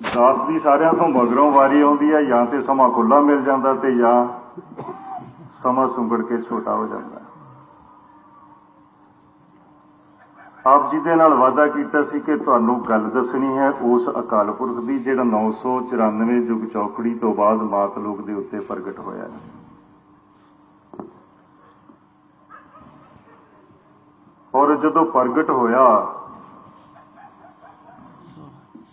ਦਾਸ ਦੀ ਸਾਰਿਆਂ ਤੋਂ ਮਗਰੋਂ ਵਾਰੀ ਆਉਂਦੀ ਹੈ, ਜਾਂ ਤੇ ਸਮਾਂ ਖੁੱਲਾ ਮਿਲ ਜਾਂਦਾ ਤੇ ਜਾਂ ਸਮਾਂ ਸੁੰਗੜ ਕੇ ਛੋਟਾ ਹੋ ਜਾਂਦਾ। ਆਪ ਜੀ ਦੇ ਨਾਲ ਵਾਅਦਾ ਕੀਤਾ ਸੀ ਕਿ ਤੁਹਾਨੂੰ ਗੱਲ ਦੱਸਣੀ ਹੈ ਉਸ ਅਕਾਲ ਪੁਰਖ ਦੀ, ਜਿਹੜਾ 994 ਯੁਗ ਚੌਕੜੀ ਤੋਂ ਬਾਅਦ ਮਾਤ ਲੋਕ ਦੇ ਉੱਤੇ ਪ੍ਰਗਟ ਹੋਇਆ ਹੈ। ਔਰ ਜਦੋਂ ਪ੍ਰਗਟ ਹੋਇਆ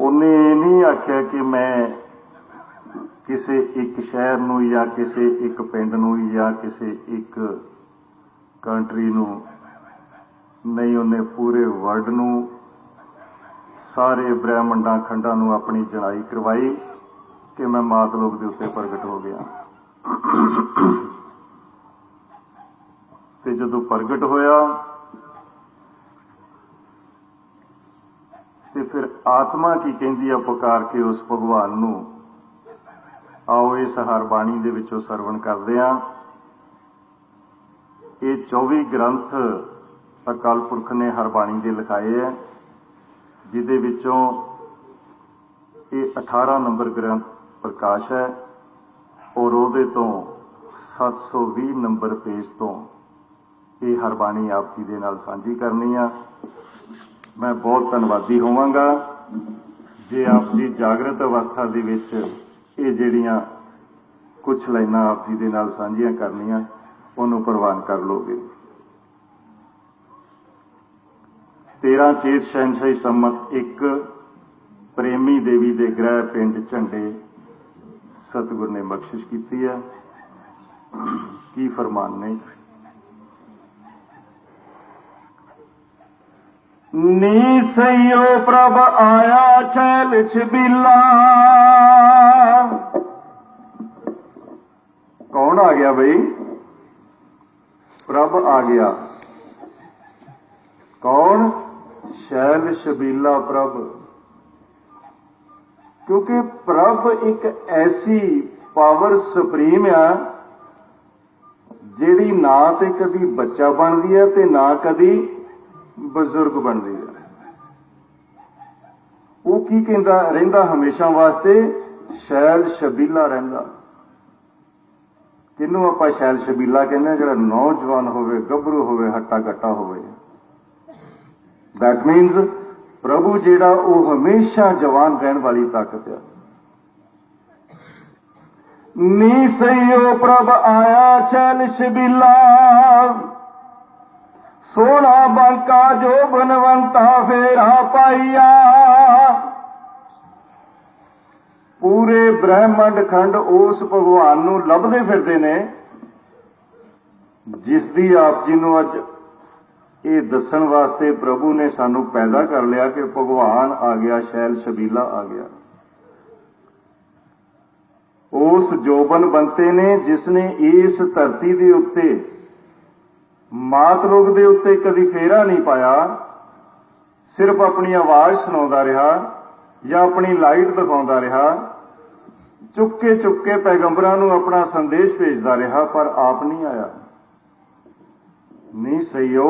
ਉਹਨੇ ਇਹ ਨਹੀਂ ਆਖਿਆ ਕਿ ਮੈਂ ਕਿਸੇ ਇੱਕ ਸ਼ਹਿਰ ਨੂੰ ਜਾਂ ਕਿਸੇ ਇੱਕ ਪਿੰਡ ਨੂੰ ਜਾਂ ਕਿਸੇ ਇੱਕ ਕੰਟਰੀ ਨੂੰ ਨਹੀਂ, ਉਹਨੇ ਪੂਰੇ ਵਰਲਡ ਨੂੰ ਸਾਰੇ ਬ੍ਰਹਿਮੰਡਾਂ ਖੰਡਾਂ ਨੂੰ ਆਪਣੀ ਜਣਾਈ ਕਰਵਾਈ ਕਿ ਮੈਂ ਮਾਤ ਲੋਕ ਦੇ ਉੱਤੇ ਪ੍ਰਗਟ ਹੋ ਗਿਆ। ਤੇ ਜਦੋਂ ਪ੍ਰਗਟ ਹੋਇਆ ਫਿਰ ਆਤਮਾ ਕੀ ਕਹਿੰਦੀ ਆ ਪੁਕਾਰ ਕੇ ਉਸ ਭਗਵਾਨ ਨੂੰ? ਆਓ ਇਸ ਹਰ ਬਾਣੀ ਦੇ ਵਿੱਚੋਂ ਸਰਵਣ ਕਰਦੇ ਆ ਇਹ 24 ਗ੍ਰੰਥ ਅਕਾਲ ਪੁਰਖ ਨੇ ਹਰ ਬਾਣੀ ਦੇ ਲਿਖਾਏ ਹੈ, ਜਿਹਦੇ ਵਿੱਚੋਂ ਇਹ 18 ਨੰਬਰ ਗ੍ਰੰਥ ਪ੍ਰਕਾਸ਼ ਹੈ ਔਰ ਉਹਦੇ ਤੋਂ 720 ਨੰਬਰ ਪੇਜ ਤੋਂ ਇਹ ਹਰ ਬਾਣੀ ਆਪ ਜੀ ਦੇ ਨਾਲ ਸਾਂਝੀ ਕਰਨੀ ਆ। ਮੈਂ ਬਹੁਤ ਧੰਨਵਾਦੀ ਹੋਵਾਂਗਾ ਜੇ ਆਪ ਜੀ ਜਾਗਰਤ ਅਵਸਥਾ ਦੇ ਵਿੱਚ ਇਹ ਜਿਹੜੀਆਂ ਕੁਝ ਲਾਈਨਾਂ ਆਪ ਜੀ ਦੇ ਨਾਲ ਸਾਂਝੀਆਂ ਕਰਨੀਆਂ, ਉਹਨੂੰ ਪ੍ਰਵਾਨ ਕਰ ਲੋਗੇ। 13 ਚੇਤ ਸ਼ਹਿਨਸ਼ਾਹੀ ਸੰਮਤ 1 ਪ੍ਰੇਮੀ ਦੇਵੀ ਦੇ ਗ੍ਰਹਿ ਪਿੰਡ ਝੰਡੇ ਸਤਿਗੁਰ ਨੇ ਬਖਸ਼ਿਸ਼ ਕੀਤੀ ਹੈ। ਕੀ ਫਰਮਾਨ ਨੇ? ਨੀ ਸਈਓ ਪ੍ਰਭ ਆਇਆ ਛੈਲ ਛਬੀਲਾ ਕੌਣ ਆ ਗਿਆ ਬਈ? ਪ੍ਰਭ ਆ ਗਿਆ। ਕੌਣ? ਸ਼ੈਲ ਛਬੀਲਾ ਪ੍ਰਭ। ਕਿਉਂਕਿ ਪ੍ਰਭ ਇੱਕ ਐਸੀ ਪਾਵਰ ਸੁਪਰੀਮ ਆ ਜਿਹੜੀ ਨਾ ਤੇ ਕਦੀ ਬੱਚਾ ਬਣਦੀ ਹੈ ਤੇ ਨਾ ਕਦੀ ਬਜ਼ੁਰਗ ਬਣਦੀ ਹੈ। ਉਹ ਕੀ ਕਹਿੰਦਾ? ਰਹਿੰਦਾ ਹਮੇਸ਼ਾ ਵਾਸਤੇ ਸ਼ੈਲ ਸ਼ਬੀਲਾ ਰਹਿੰਦਾ। ਕਿਹਨੂੰ ਆਪਾਂ ਸ਼ੈਲ ਸ਼ਬੀਲਾ ਕਹਿੰਦੇ ਹਾਂ? ਜਿਹੜਾ ਨੌਜਵਾਨ ਹੋਵੇ, ਗੱਭਰੂ ਹੋਵੇ ਹੱਟਾ ਘੱਟਾ ਹੋਵੇ। ਦੈਟ ਮੀਨਸ ਪ੍ਰਭੂ ਜਿਹੜਾ ਉਹ ਹਮੇਸ਼ਾ ਜਵਾਨ ਰਹਿਣ ਵਾਲੀ ਤਾਕਤ ਹੈ। ਨੀ ਸਈਓ ਪ੍ਰਭ ਆਇਆ ਸ਼ੈਲ ਸ਼ਬੀਲਾ। ਸੋਹਣਾ ਬਾਂਕਾ ਜੋ ਬਨਵੰਤਾ ਫੇਰਾ ਪਾਈਆ। ਪੂਰੇ ਬ੍ਰਹਿਮੰਡ ਖੰਡ ਉਸ ਭਗਵਾਨ ਨੂੰ ਲੱਭਦੇ ਫਿਰਦੇ ਨੇ, ਜਿਸ ਦੀ ਆਪ ਜੀ ਨੂੰ ਅੱਜ ਇਹ ਦੱਸਣ ਵਾਸਤੇ ਪ੍ਰਭੂ ਨੇ ਸਾਨੂੰ ਪੈਦਾ ਕਰ ਲਿਆ ਕਿ ਭਗਵਾਨ ਆ ਗਿਆ, ਸ਼ੈਲ ਸ਼ਬੀਲਾ ਆ ਗਿਆ। ਉਸ ਜੋਬਨ ਬੰਤੇ ਨੇ, ਜਿਸ ਨੇ ਇਸ ਧਰਤੀ ਦੇ ਉੱਤੇ ਮਾਤ ਲੋਕ ਦੇ ਉੱਤੇ ਕਦੀ ਫੇਰਾ ਨਹੀਂ ਪਾਇਆ। ਸਿਰਫ ਆਪਣੀ ਆਵਾਜ਼ ਸੁਣਾਉਂਦਾ ਰਿਹਾ ਜਾਂ ਆਪਣੀ ਲਾਈਟ ਦਿਖਾਉਂਦਾ ਰਿਹਾ। ਚੁੱਕ ਕੇ ਚੁੱਕ ਕੇ ਪੈਗੰਬਰਾਂ ਨੂੰ ਆਪਣਾ ਸੰਦੇਸ਼ ਭੇਜਦਾ ਰਿਹਾ, ਪਰ ਆਪ ਨਹੀਂ ਆਇਆ। ਨਹੀਂ ਸਈਓ,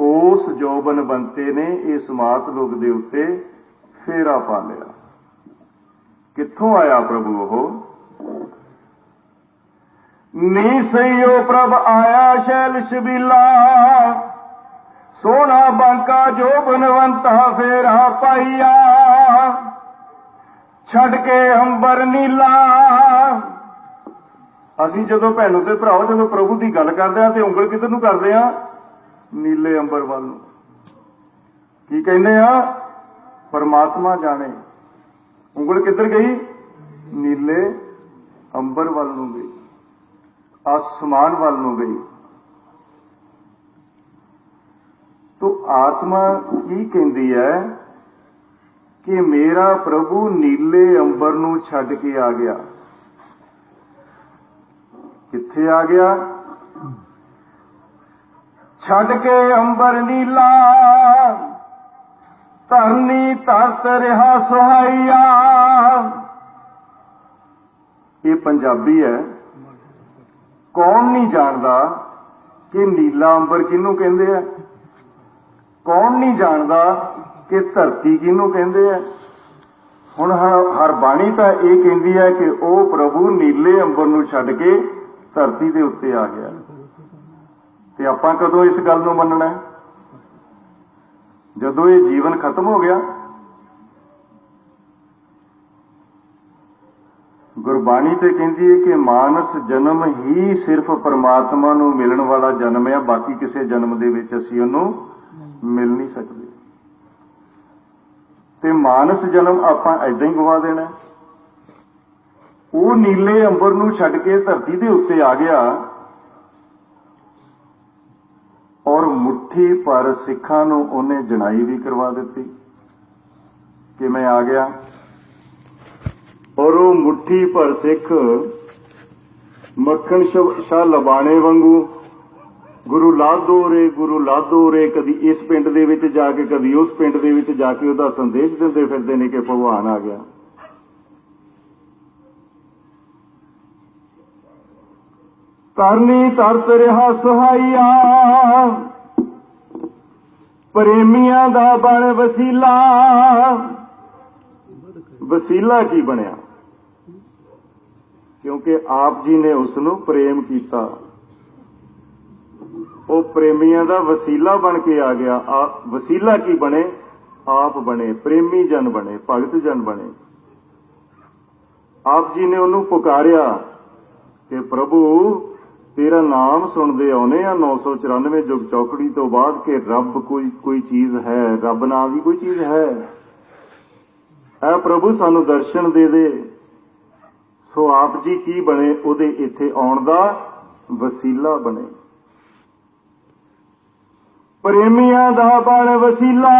ਉਸ ਜੋਬਨ ਬੰਤੇ ਨੇ ਇਸ ਮਾਤ ਲੋਕ ਦੇ ਉੱਤੇ ਫੇਰਾ ਪਾ ਲਿਆ। ਕਿੱਥੋਂ ਆਇਆ ਪ੍ਰਭੂ ਉਹ? ਨੀ ਸਈਓ ਪ੍ਰਭ ਆਇਆ ਸ਼ੈਲ ਸ਼ਬੀਲਾ। ਸੋਨਾ ਬਾਂਕਾ ਜੋ ਬਨਵੰਤਾ ਫੇਰਾ ਪਾਈਆ। ਛੱਡ ਕੇ ਅੰਬਰ ਨੀਲਾ। ਅਸੀਂ ਜਦੋਂ ਭੈਣੋ ਤੇ ਭਰਾਓ, ਜਦੋਂ ਪ੍ਰਭੂ ਦੀ ਗੱਲ ਕਰਦੇ ਆ ਤੇ ਉਂਗਲ ਕਿੱਧਰ ਨੂੰ ਕਰਦੇ ਆ ਨੀਲੇ ਅੰਬਰ ਵੱਲ ਨੂੰ। ਕੀ ਕਹਿੰਦੇ ਆ? ਪਰਮਾਤਮਾ ਜਾਣੇ। ਉਂਗਲ ਕਿੱਧਰ ਗਈ? ਨੀਲੇ ਅੰਬਰ ਵੱਲ ਨੂੰ ਗਈ। ਆਸਮਾਨ ਵੱਲ ਨੂੰ ਗਈ। ਤੋ ਆਤਮਾ ਕੀ ਕਹਿੰਦੀ ਹੈ ਕਿ ਮੇਰਾ ਪ੍ਰਭੂ ਨੀਲੇ ਅੰਬਰ ਨੂੰ ਛੱਡ ਕੇ ਆ ਗਿਆ? ਕਿੱਥੇ ਆ ਗਿਆ? ਛੱਡ ਕੇ ਅੰਬਰ ਨੀਲਾ, ਧਰਨੀ ਤਰਤ ਰਿਹਾ ਸੁਹਾਈਆ ਇਹ ਪੰਜਾਬੀ ਹੈ ਕੌਣ ਨਹੀਂ ਜਾਣਦਾ ਕਿ ਨੀਲਾ ਅੰਬਰ ਕਿਹਨੂੰ ਕਹਿੰਦੇ ਆ? ਕੌਣ ਨਹੀਂ ਜਾਣਦਾ ਕਿ ਧਰਤੀ ਕਿਹਨੂੰ ਕਹਿੰਦੇ ਆ? ਹੁਣ ਹ- ਹਰ ਬਾਣੀ ਤਾਂ ਇਹ ਕਹਿੰਦੀ ਹੈ ਕਿ ਉਹ ਪ੍ਰਭੂ ਨੀਲੇ ਅੰਬਰ ਨੂੰ ਛੱਡ ਕੇ ਧਰਤੀ ਦੇ ਉੱਤੇ ਆ ਗਿਆ। ਤੇ ਆਪਾਂ ਕਦੋਂ ਇਸ ਗੱਲ ਨੂੰ ਮੰਨਣਾ ਜਦੋਂ ਇਹ ਜੀਵਨ ਖਤਮ ਹੋ ਗਿਆ ਗੁਰਬਾਣੀ ਤੇ ਕਹਿੰਦੀ ਹੈ ਕਿ ਮਾਨਸ ਜਨਮ ਹੀ ਸਿਰਫ ਪਰਮਾਤਮਾ ਨੂੰ ਮਿਲਣ ਵਾਲਾ ਜਨਮ ਹੈ, ਬਾਕੀ ਕਿਸੇ ਜਨਮ ਦੇ ਵਿੱਚ ਅਸੀਂ ਉਹਨੂੰ ਮਿਲ ਨਹੀਂ ਸਕਦੇ। ਤੇ ਮਾਨਸ ਜਨਮ ਆਪਾਂ ਐਦਾਂ ਹੀ ਗਵਾ ਦੇਣਾ ਉਹ ਨੀਲੇ ਅੰਬਰ ਨੂੰ ਛੱਡ ਕੇ ਧਰਤੀ ਦੇ ਉੱਤੇ ਆ ਗਿਆ ਔਰ ਮੁੱਠੀ ਪਰ ਸਿੱਖਾਂ ਨੂੰ ਉਹਨੇ ਜਣਾਈ ਵੀ ਕਰਵਾ ਦਿੱਤੀ। ਕਿ ਮੈਂ ਆ ਗਿਆ? ਔਰ ਉਹ ਮੁੱਠੀ ਭਰ ਸਿੱਖ, ਮੱਖਣ ਸ਼ਾਹ ਲਬਾਣੇ ਵਾਂਗੂ। ਗੁਰੂ ਲਾਦੋ ਰੇ, ਗੁਰੂ ਲਾਦੋ ਰੇ, ਕਦੀ ਇਸ ਪਿੰਡ ਦੇ ਵਿੱਚ ਜਾ ਕੇ, ਕਦੀ ਉਸ ਪਿੰਡ ਦੇ ਵਿੱਚ ਜਾ ਕੇ ਉਹਦਾ ਸੰਦੇਸ਼ ਦਿੰਦੇ ਫਿਰਦੇ ਨੇ ਕਿ ਭਗਵਾਨ ਆ ਗਿਆ। ਤਰਨੀ ਤਰਤ ਰਿਹਾ ਸੁਹਾਈਆ, ਪ੍ਰੇਮੀਆਂ ਦਾ ਬਣ ਵਸੀਲਾ। ਵਸੀਲਾ ਕੀ ਬਣਿਆ? ਕਿਉਂਕਿ ਆਪ ਜੀ ਨੇ ਉਸ ਨੂੰ ਪ੍ਰੇਮ ਕੀਤਾ। ਉਹ ਪ੍ਰੇਮੀਆਂ ਦਾ ਵਸੀਲਾ ਬਣ ਕੇ ਆ ਗਿਆ। ਵਸੀਲਾ ਕੀ ਬਣੇ? ਆਪ ਬਣੇ, ਪ੍ਰੇਮੀ ਜਨ ਬਣੇ, ਭਗਤ ਜਨ ਬਣੇ। ਆਪ ਜੀ ਨੇ ਉਹਨੂੰ ਪੁਕਾਰਿਆ ਕਿ ਪ੍ਰਭੂ, ਤੇਰਾ ਨਾਮ ਸੁਣਦੇ ਆਉਨੇ ਆ 994 ਜੁਗ ਚੌਕੜੀ ਤੋਂ ਬਾਅਦ ਕਿ ਰੱਬ ਕੋਈ ਕੋਈ ਚੀਜ਼ ਹੈ? ਰੱਬ ਨਾਮ ਵੀ ਕੋਈ ਚੀਜ਼ ਹੈ? ਐ ਪ੍ਰਭੂ ਸਾਨੂੰ ਦਰਸ਼ਨ ਦੇ ਦੇ। ਸੋ ਆਪ ਜੀ ਕੀ ਬਣੇ ਉਹਦੇ ਇੱਥੇ ਆਉਣ ਦਾ ਵਸੀਲਾ ਬਣੇ। ਪ੍ਰੇਮੀਆਂ ਦਾ ਬਣ ਵਸੀਲਾ,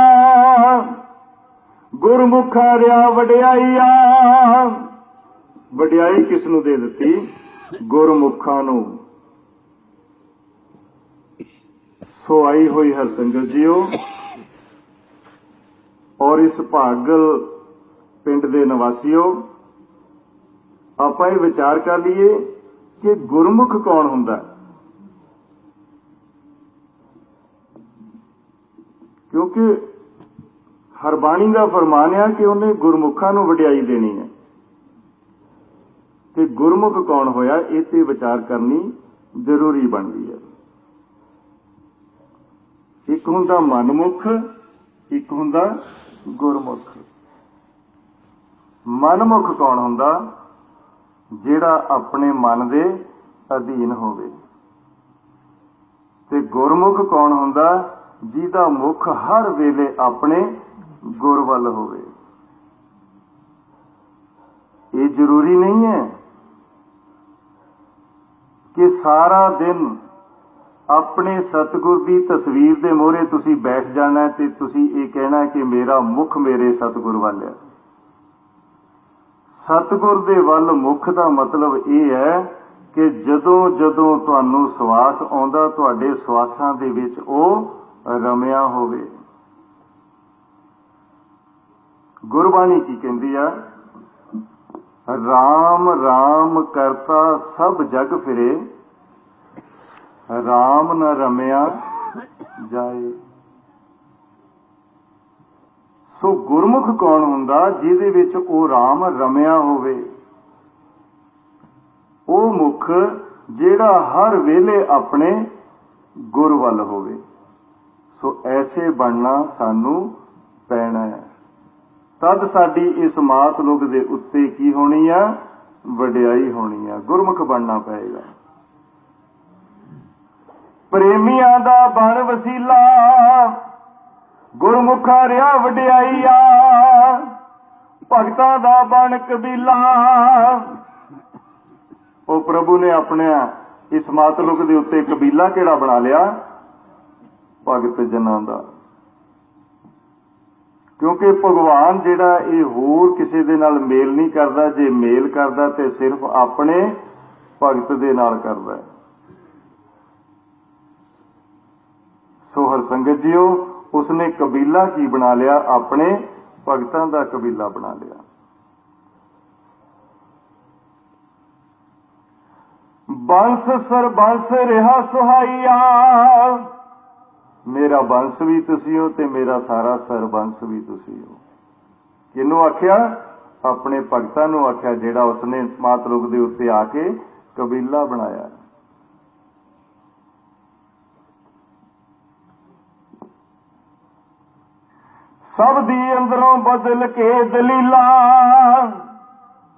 ਗੁਰਮੁਖਾ ਰਿਆ ਵਡਿਆਈਆ। ਵਡਿਆਈ ਕਿਸ ਨੂੰ ਦੇ ਦਿੱਤੀ? ਗੁਰਮੁਖਾਂ ਨੂੰ। ਸੋ ਆਈ ਹੋਈ ਹਰ ਸੰਗਤ ਜੀਓ, ਔਰ ਇਸ ਭਾਗਲ ਪਿੰਡ ਦੇ ਨਿਵਾਸੀਓ ਆਪਾਂ ਇਹ ਵਿਚਾਰ ਕਰ ਲਈਏ ਕਿ ਗੁਰਮੁਖ ਕੌਣ ਹੁੰਦਾ? ਹੈ ਕਿਉਂਕਿ ਹਰ ਦਾ ਫਰਮਾਨ ਹੈ ਕਿ ਉਹਨੇ ਗੁਰਮੁਖਾਂ ਨੂੰ ਵਡਿਆਈ ਦੇਣੀ ਹੈ। ਤੇ ਗੁਰਮੁਖ ਕੌਣ ਹੋਇਆ, ਇਹ ਤੇ ਵਿਚਾਰ ਕਰਨੀ ਜ਼ਰੂਰੀ ਬਣਦੀ ਹੈ। ਇੱਕ ਹੁੰਦਾ ਮਨਮੁਖ, ਇੱਕ ਹੁੰਦਾ ਗੁਰਮੁਖ। ਮਨਮੁਖ ਕੌਣ ਹੁੰਦਾ? ਜਿਹੜਾ ਆਪਣੇ ਮਨ ਦੇ ਅਧੀਨ ਹੋਵੇ। ਤੇ ਗੁਰਮੁਖ ਕੌਣ ਹੁੰਦਾ? ਜਿਹਦਾ ਮੁਖ ਹਰ ਵੇਲੇ ਆਪਣੇ ਗੁਰ ਵੱਲ ਹੋਵੇ। ਇਹ ਜ਼ਰੂਰੀ ਨਹੀਂ ਹੈ ਕਿ ਸਾਰਾ ਦਿਨ ਆਪਣੇ ਸਤਿਗੁਰ ਦੀ ਤਸਵੀਰ ਦੇ ਮੋਹਰੇ ਤੁਸੀਂ ਬੈਠ ਜਾਣਾ ਤੇ ਤੁਸੀਂ ਇਹ ਕਹਿਣਾ ਕਿ ਮੇਰਾ ਮੁਖ ਮੇਰੇ ਸਤਿਗੁਰ ਵੱਲ ਹੈ। ਸਤਿਗੁਰ ਦੇ ਵੱਲ ਮੁੱਖ ਦਾ ਮਤਲਬ ਇਹ ਹੈ ਕਿ ਜਦੋਂ ਜਦੋਂ ਤੁਹਾਨੂੰ ਸਵਾਸ ਆਉਂਦਾ, ਤੁਹਾਡੇ ਸਵਾਸਾਂ ਦੇ ਵਿੱਚ ਉਹ ਰਮਿਆ ਹੋਵੇ। ਗੁਰਬਾਣੀ ਕੀ ਕਹਿੰਦੀ ਆ? ਰਾਮ ਰਾਮ ਕਰਤਾ ਸਭ ਜਗ ਫਿਰੇ, ਰਾਮ ਨ ਰਮਿਆ ਜਾਏ। ਸੋ ਗੁਰਮੁਖ ਕੌਣ ਹੁੰਦਾ ਜਿਹਦੇ ਵਿੱਚ ਉਹ RAM ਰਮਿਆ ਹੋਵੇ? ਉਹ ਮੁਖ ਜਿਹੜਾ ਹਰ ਵੇਲੇ ਆਪਣੇ ਗੁਰ ਵੱਲ ਹੋਵੇ। ਸੋ ਐਸੇ ਬਣਨਾ ਸਾਨੂੰ ਪੈਣਾ ਹੈ। ਤਦ ਸਾਡੀ ਇਸ ਮਾਤ ਲੋਕ ਦੇ ਉੱਤੇ ਕੀ ਹੋਣੀ ਆ? ਵਡਿਆਈ ਹੋਣੀ ਆ। ਗੁਰਮੁਖ ਬਣਨਾ ਪਏਗਾ। ਪ੍ਰੇਮੀਆਂ ਦਾ ਬਣ ਵਸੀਲਾ ਗੁਰਮੁਖਾ ਰਿਆ ਵਡਿਆਈਆ, ਭਗਤਾਂ ਦਾ ਬਣ ਕਬੀਲਾ। ਉਹ ਪ੍ਰਭੂ ਨੇ ਆਪਣੇ ਇਸ ਮਾਤਲੁਕ ਦੇ ਉੱਤੇ ਕਬੀਲਾ ਕਿਹੜਾ ਬਣਾ ਲਿਆ? ਭਗਤ ਜਨਾਂ ਦਾ। ਕਿਉਂਕਿ ਭਗਵਾਨ ਜਿਹੜਾ ਇਹ ਹੋਰ ਕਿਸੇ ਦੇ ਨਾਲ ਮੇਲ ਨਹੀਂ ਕਰਦਾ, ਜੇ ਮੇਲ ਕਰਦਾ ਤੇ ਸਿਰਫ ਆਪਣੇ ਭਗਤ ਦੇ ਨਾਲ ਕਰਦਾ ਸੋ ਹਰ ਸੰਗਤ ਜੀਓ ਉਸਨੇ ਕਬੀਲਾ ਕੀ ਬਣਾ ਲਿਆ? ਆਪਣੇ ਭਗਤਾਂ ਦਾ ਕਬੀਲਾ ਬਣਾ ਲਿਆ। ਬੰਸ ਸਰਬੰਸ ਰਿਹਾ ਸੁਹਾਈਆ। ਮੇਰਾ ਬੰਸ ਵੀ ਤੁਸੀਂ ਹੋ ਤੇ ਮੇਰਾ ਸਾਰਾ ਸਰਬੰਸ ਵੀ ਤੁਸੀਂ ਹੋ। ਕਿਹਨੂੰ ਆਖਿਆ? ਆਪਣੇ ਭਗਤਾਂ ਨੂੰ ਆਖਿਆ, ਜਿਹੜਾ ਉਸਨੇ ਮਾਤਲੁਕ ਦੇ ਉੱਤੇ ਆ ਕੇ ਕਬੀਲਾ ਬਣਾਇਆ। ਸਭ ਦੀ ਅੰਦਰੋਂ ਬਦਲ ਕੇ ਦਲੀਲਾ।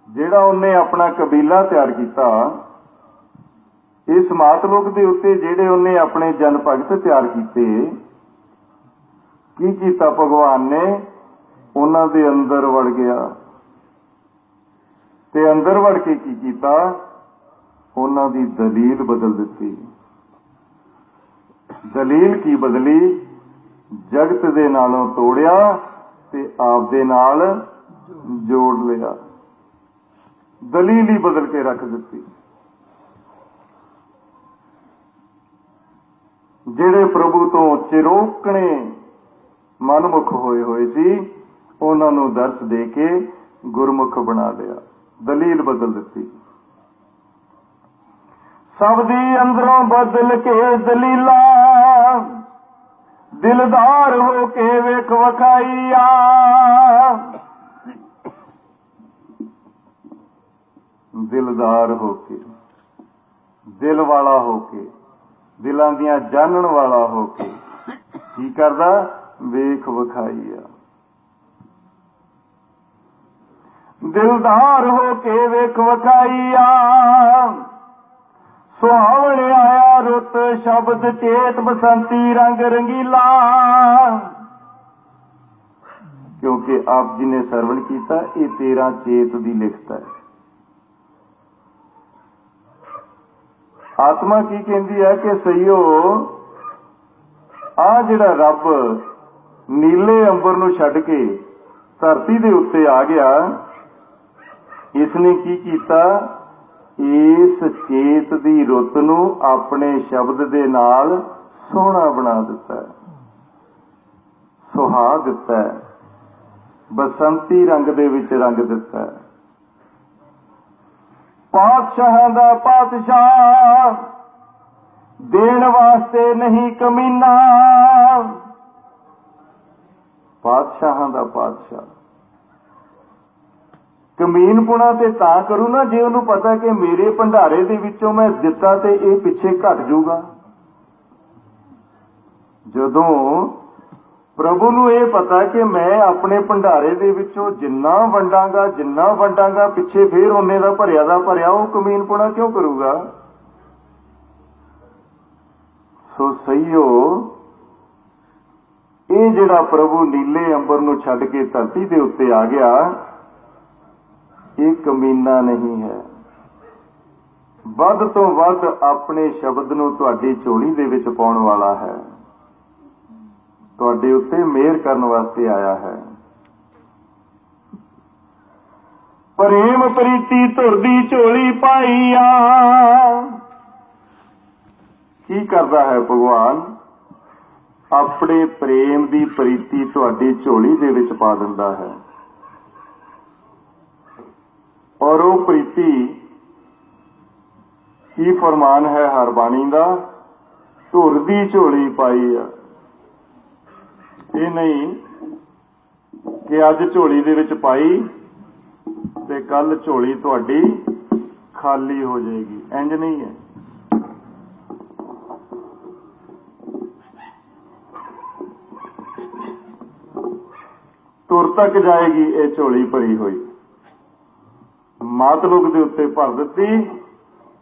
ਜਿਹੜਾ ਉਹਨੇ ਆਪਣਾ ਕਬੀਲਾ ਤਿਆਰ ਕੀਤਾ, ਇਸ ਮਾਤਲੁਕ ਦੇ ਉੱਤੇ ਜਿਹੜੇ ਉਹਨੇ ਆਪਣੇ ਜਨ ਭਗਤ ਤਿਆਰ ਕੀਤੇ, ਕੀ ਕੀਤਾ ਭਗਵਾਨ ਨੇ? ਉਹਨਾਂ ਦੇ ਅੰਦਰ ਵੜ ਗਿਆ। ਤੇ ਅੰਦਰ ਵੜ ਕੇ ਕੀ ਕੀਤਾ? ਉਹਨਾਂ ਦੀ ਦਲੀਲ ਬਦਲ ਦਿੱਤੀ। ਦਲੀਲ ਕੀ ਬਦਲੀ? ਜਗਤ ਦੇ ਨਾਲੋਂ ਤੋੜਿਆ ਤੇ ਆਪ ਦੇ ਨਾਲ ਜੋੜ ਲਿਆ। ਦਲੀਲ ਹੀ ਬਦਲ ਕੇ ਰੱਖ ਦਿੱਤੀ। ਜਿਹੜੇ ਪ੍ਰਭੂ ਤੋਂ ਚਿਰੋਕਣੇ ਮਨਮੁਖ ਹੋਏ ਹੋਏ ਸੀ, ਉਹਨਾਂ ਨੂੰ ਦਰਸ ਦੇ ਕੇ ਗੁਰਮੁਖ ਬਣਾ ਲਿਆ। ਦਲੀਲ ਬਦਲ ਦਿੱਤੀ। ਸਭ ਦੀ ਅੰਦਰੋਂ ਬਦਲ ਕੇ ਦਲੀਲਾ ਦਿਲਦਾਰ ਹੋ ਕੇ ਵੇਖ ਵਖਾਈਆ। ਦਿਲਦਾਰ ਹੋ ਕੇ, ਦਿਲ ਵਾਲਾ ਹੋ ਕੇ, ਦਿਲਾਂ ਦੀਆਂ ਜਾਣਨ ਵਾਲਾ ਹੋ ਕੇ ਕੀ ਕਰਦਾ? ਵੇਖ ਵਖਾਈਆ। ਦਿਲਦਾਰ ਹੋ ਕੇ ਵੇਖ ਵਖਾਈਆ। ਸੁਹਾਵਣ ਆਇਆ ਰੁੱਤ ਸ਼ਬਦ ਚੇਤ ਬਸੰਤੀ ਰੰਗ ਰੰਗੀਲਾ। ਕਿਉਂਕਿ ਆਪ ਜੀ ਨੇ ਸਰਵਣ ਕੀਤਾ, ਇਹ 13 ਚੇਤ ਦੀ ਲਿਖਤ ਹੈ। ਆਤਮਾ ਕੀ ਕਹਿੰਦੀ ਹੈ ਕਿ ਸਈਓ ਆ ਜਿਹੜਾ ਰੱਬ ਨੀਲੇ ਅੰਬਰ ਨੂੰ ਛੱਡ ਕੇ ਧਰਤੀ ਦੇ ਉੱਤੇ ਆ ਗਿਆ, ਇਸ ਨੇ ਕੀ ਕੀਤਾ? ਇਸ ਚੇਤ ਦੀ ਰੁੱਤ ਨੂੰ ਆਪਣੇ ਸ਼ਬਦ ਦੇ ਨਾਲ ਸੋਹਣਾ ਬਣਾ ਦਿੱਤਾ ਹੈ। ਸੁਹਾ ਦਿੱਤਾ ਹੈ। ਬਸੰਤੀ ਰੰਗ ਦੇ ਵਿੱਚ ਰੰਗ ਦਿੱਤਾ ਹੈ। ਪਾਤਸ਼ਾਹਾਂ ਦਾ ਪਾਤਸ਼ਾਹ ਦੇਣ ਵਾਸਤੇ ਨਹੀਂ ਕਮੀਨਾ ਪਾਤਸ਼ਾਹਾਂ ਦਾ ਪਾਤਸ਼ਾਹ ਕਮੀਨਪੁਣਾ ਤੇ ਤਾਂ ਕਰੂ ਨਾ, ਜੇ ਉਹਨੂੰ ਪਤਾ ਕਿ ਮੇਰੇ ਭੰਡਾਰੇ ਦੇ ਵਿੱਚੋਂ ਮੈਂ ਦਿੱਤਾ ਤੇ ਇਹ ਪਿੱਛੇ ਘਟ ਜਾਊਗਾ। ਜਦੋਂ ਪ੍ਰਭੂ ਨੂੰ ਇਹ ਪਤਾ ਕਿ ਮੈਂ ਆਪਣੇ ਭੰਡਾਰੇ ਦੇ ਵਿੱਚੋਂ ਜਿੰਨਾ ਵੰਡਾਂਗਾ ਜਿੰਨਾ ਵੰਡਾਂਗਾ, ਪਿੱਛੇ ਫੇਰ ਉਹਨੇ ਦਾ ਭਰਿਆ ਦਾ ਭਰਿਆ, ਉਹ ਕਮੀਨਪੁਣਾ ਕਿਉਂ ਕਰੂਗਾ? ਸੋ ਸਈਓ ਇਹ ਜਿਹੜਾ ਪ੍ਰਭੂ ਨੀਲੇ ਅੰਬਰ ਨੂੰ ਛੱਡ ਕੇ ਧਰਤੀ ਦੇ ਉੱਤੇ ਆ ਗਿਆ ਇਹ ਕਮੀਨਾ ਨਹੀਂ ਹੈ। ਵੱਧ ਤੋਂ ਵੱਧ ਆਪਣੇ ਸ਼ਬਦ ਨੂੰ ਤੁਹਾਡੀ ਝੋਲੀ ਦੇ ਵਿੱਚ ਪਾਉਣ ਵਾਲਾ ਹੈ। ਤੁਹਾਡੇ ਉੱਤੇ ਮਿਹਰ ਕਰਨ ਵਾਸਤੇ ਆਇਆ ਹੈ। ਪ੍ਰੇਮ ਪ੍ਰੀਤੀ ਧੁਰਦੀ ਝੋਲੀ ਪਾਈਆ ਕੀ ਕਰਦਾ ਹੈ ਭਗਵਾਨ? ਆਪਣੇ ਪ੍ਰੇਮ ਦੀ ਪ੍ਰੀਤੀ ਤੁਹਾਡੀ ਝੋਲੀ ਦੇ ਵਿੱਚ ਪਾ ਦਿੰਦਾ ਹੈ। ਔਰ ਉਹ ਪ੍ਰੀਤੀ ਕੀ ਫਰਮਾਨ ਹੈ ਹਰ ਬਾਣੀ ਦਾ? ਧੁਰ ਦੀ ਝੋਲੀ ਪਾਈ ਆ। ਇਹ ਨਹੀਂ ਕਿ ਅੱਜ ਝੋਲੀ ਦੇ ਵਿੱਚ ਪਾਈ ਤੇ ਕੱਲ ਝੋਲੀ ਤੁਹਾਡੀ ਖਾਲੀ ਹੋ ਜਾਏਗੀ। ਇੰਜ ਨਹੀਂ ਹੈ। ਤੁਰ ਤੱਕ ਜਾਏਗੀ ਇਹ ਝੋਲੀ ਭਰੀ ਹੋਈ। ਮਾਤਲੁਕ ਦੇ ਉੱਤੇ ਭਰ ਦਿੱਤੀ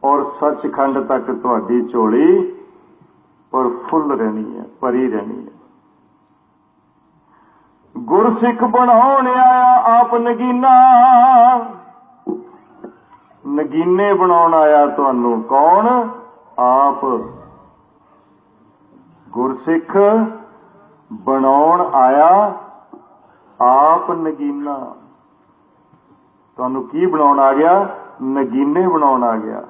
ਔਰ ਸੱਚਖੰਡ ਤੱਕ ਤੁਹਾਡੀ ਝੋਲੀ ਪਰ ਫੁੱਲ ਰਹਿਣੀ ਹੈ, ਭਰੀ ਰਹਿਣੀ ਹੈ। ਗੁਰਸਿੱਖ ਬਣਾਉਣ ਆਇਆ ਆਪ ਨਗੀਨਾ। ਨਗੀਨੇ ਬਣਾਉਣ ਆਇਆ ਤੁਹਾਨੂੰ ਕੌਣ? ਆਪ ਗੁਰਸਿੱਖ ਬਣਾਉਣ ਆਇਆ ਆਪ ਨਗੀਨਾ। ਤੁਹਾਨੂੰ ਕੀ ਬਣਾਉਣ ਆ ਗਿਆ? ਨਗੀਨੇ ਬਣਾਉਣ ਆ ਗਿਆ।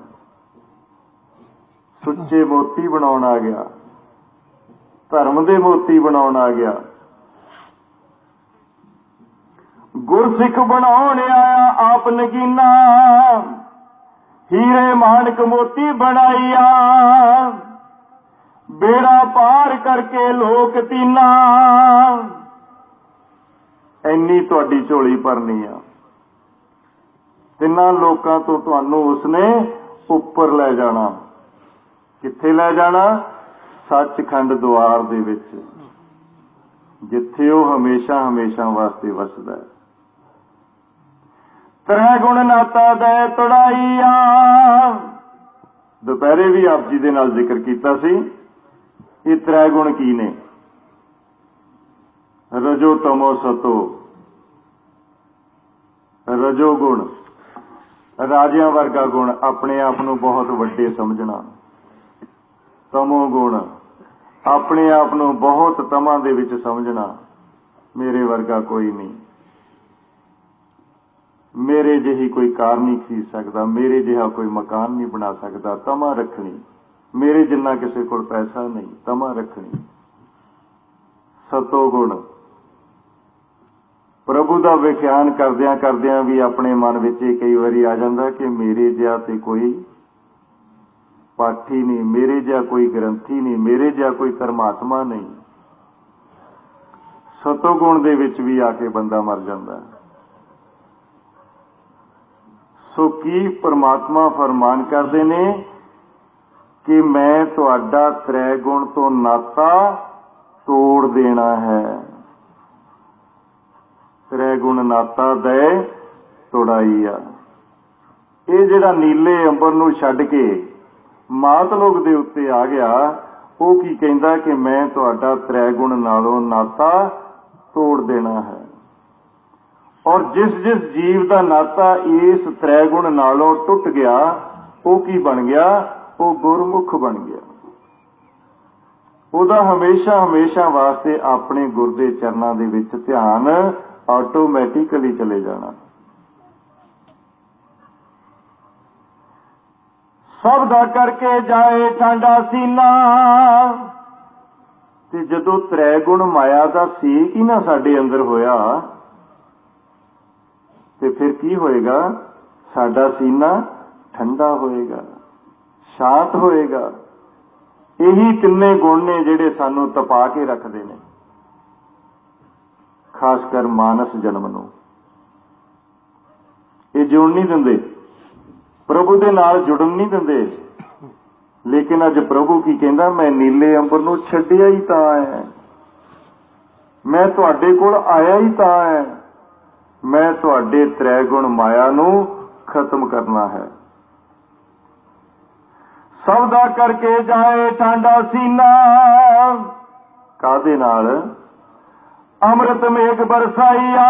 ਸੁੱਚੇ ਮੋਤੀ ਬਣਾਉਣ ਆ ਗਿਆ। ਧਰਮ ਦੇ ਮੋਤੀ ਬਣਾਉਣ ਆ ਗਿਆ। ਗੁਰਸਿੱਖ ਬਣਾਉਣ ਆਇਆ ਆਪ ਨਗੀਨਾ। ਹੀਰੇ ਮਾਨਕ ਮੋਤੀ ਬਣਾਈਆ ਬੇੜਾ ਪਾਰ ਕਰਕੇ ਲੋਕ ਤੀਨਾ। ਇੰਨੀ ਤੁਹਾਡੀ ਝੋਲੀ ਭਰਨੀ ਆ। ਤਿੰਨਾਂ ਲੋਕਾਂ ਤੋਂ ਤੁਹਾਨੂੰ ਉਸਨੇ ਉੱਪਰ ਲੈ ਜਾਣਾ। ਕਿੱਥੇ ਲੈ ਜਾਣਾ? ਸੱਚਖੰਡ ਦੁਆਰ ਦੇ ਵਿੱਚ, ਜਿੱਥੇ ਉਹ ਹਮੇਸ਼ਾ ਹਮੇਸ਼ਾ ਵਾਸਤੇ ਵਸਦਾ ਹੈ। ਤ੍ਰੈ ਗੁਣ ਨਾਤਾ ਦੇ ਤੜਾਈਆ। ਦੁਪਹਿਰੇ ਵੀ ਆਪ ਜੀ ਦੇ ਨਾਲ ਜ਼ਿਕਰ ਕੀਤਾ ਸੀ, ਇਹ ਤ੍ਰੈ ਗੁਣ ਕੀ ਨੇ? ਰਜੋ ਤਮੋ ਸਤੋ। ਰਜੋ ਗੁਣ। ਰਾਜਿਆਂ ਵਰਗਾ ਗੁਣ ਆਪਣੇ ਆਪ ਨੂੰ ਬਹੁਤ ਵੱਡੇ ਸਮਝਣਾ। ਤਮੋ ਗੁਣ ਆਪਣੇ ਆਪ ਨੂੰ ਬਹੁਤ ਤਮਾਂ ਦੇ ਵਿੱਚ ਸਮਝਣਾ ਮੇਰੇ ਵਰਗਾ ਕੋਈ ਨਹੀਂ। ਮੇਰੇ ਜਿਹੀ ਕੋਈ ਕਾਰ ਨਹੀਂ ਖਰੀਦ ਸਕਦਾ, ਮੇਰੇ ਜਿਹਾ ਕੋਈ ਮਕਾਨ ਨਹੀਂ ਬਣਾ ਸਕਦਾ, ਤਮਾ ਰੱਖਣੀ। ਮੇਰੇ ਜਿੰਨਾ ਕਿਸੇ ਕੋਲ ਪੈਸਾ ਨਹੀਂ, ਤਮਾ ਰੱਖਣੀ। ਸਤੋ ਗੁਣ ਦਾ ਵਿਖਿਆਨ ਕਰਦਿਆਂ ਕਰਦਿਆਂ ਵੀ ਆਪਣੇ ਮਨ ਵਿੱਚ ਇਹ ਕਈ ਵਾਰੀ ਆ ਜਾਂਦਾ ਕਿ ਮੇਰੇ ਜਿਹਾ ਤੇ ਕੋਈ ਪਾਠੀ ਨਹੀਂ, ਮੇਰੇ ਜਿਹਾ ਕੋਈ ਗ੍ਰੰਥੀ ਨਹੀਂ, ਮੇਰੇ ਜਿਹਾ ਕੋਈ ਪਰਮਾਤਮਾ ਨਹੀਂ। ਸਤੋ ਗੁਣ ਦੇ ਵਿੱਚ ਵੀ ਆ ਕੇ ਬੰਦਾ ਮਰ ਜਾਂਦਾ। ਸੋ ਕੀ ਪਰਮਾਤਮਾ ਫਰਮਾਨ ਕਰਦੇ ਨੇ ਕਿ ਮੈਂ ਤੁਹਾਡਾ ਤ੍ਰੈ ਗੁਣ ਤੋਂ ਨਾਤਾ ਤੋੜ ਦੇਣਾ ਹੈ। ਗੁਣ ਨਾਤਾ ਦੇ ਤੋੜਾਈ ਇਹ ਜਿਹੜਾ ਨੀਲੇ ਅੰਬਰ ਨੂੰ ਛੱਡ ਕੇ ਮਾਤ ਲੋਕ ਦੇ ਉੱਤੇ ਆ ਗਿਆ, ਉਹ ਕੀ ਕਹਿੰਦਾ ਕਿ ਮੈਂ ਤੁਹਾਡਾ ਤ੍ਰੈ ਗੁਣ ਨਾਲੋਂ ਨਾਤਾ ਤੋੜ ਦੇਣਾ ਹੈ। ਔਰ ਜਿਸ ਜਿਸ ਜੀਵ ਦਾ ਨਾਤਾ ਇਸ ਤ੍ਰੈ ਗੁਣ ਨਾਲੋਂ ਟੁੱਟ ਗਿਆ, ਉਹ ਕੀ ਬਣ ਗਿਆ? ਉਹ ਗੁਰਮੁਖ ਬਣ ਗਿਆ। ਉਹਦਾ ਹਮੇਸ਼ਾ ਹਮੇਸ਼ਾ ਵਾਸਤੇ ਆਪਣੇ ਗੁਰ ਦੇ ਚਰਨਾਂ ਦੇ ਵਿੱਚ ਧਿਆਨ ਆਟੋਮੈਟਿਕਲੀ ਚਲੇ ਜਾਣਾ। ਸਭ ਦਾ ਕਰਕੇ ਜਾਏ ਠੰਡਾ ਸੀਨਾ। ਤੇ ਜਦੋਂ ਤ੍ਰੈ ਗੁਣ ਮਾਇਆ ਦਾ ਸੇਕ ਹੀ ਨਾ ਸਾਡੇ ਅੰਦਰ ਹੋਇਆ, ਤੇ ਫਿਰ ਕੀ ਹੋਏਗਾ? ਸਾਡਾ ਸੀਨਾ ਠੰਡਾ ਹੋਏਗਾ, ਸ਼ਾਂਤ ਹੋਏਗਾ। ਇਹੀ ਤਿੰਨੇ ਗੁਣ ਨੇ ਜਿਹੜੇ ਸਾਨੂੰ ਤਪਾ ਕੇ ਰੱਖਦੇ ਨੇ। ਖਾਸ ਕਰ ਮਾਨਸ ਜਨਮ ਨੂੰ। ਇਹ ਜੁੜਨ ਨਹੀਂ ਦਿੰਦੇ। ਪ੍ਰਭੂ ਦੇ ਨਾਲ ਜੁੜਨ ਨਹੀਂ ਦਿੰਦੇ। ਲੇਕਿਨ ਅੱਜ ਪ੍ਰਭੂ ਕੀ ਕਹਿੰਦਾ, ਮੈਂ ਨੀਲੇ ਅੰਬਰ ਨੂੰ ਛੱਡਿਆ ਹੀ ਤਾਂ ਹੈ। ਮੈਂ ਤੁਹਾਡੇ ਕੋਲ ਆਇਆ ਹੀ ਤਾਂ ਹੈ। ਮੈਂ ਤੁਹਾਡੇ ਤ੍ਰੈ ਗੁਣ ਮਾਇਆ ਨੂੰ ਖਤਮ ਕਰਨਾ ਹੈ। ਸਭ ਦਾ ਕਰਕੇ ਜਾਏ ਠੰਡਾ ਸੀਨਾ। ਕਾਦੇ ਨਾਲ? ਅੰਮ੍ਰਿਤ ਮੇਘ ਬਰਸਾਈਆ।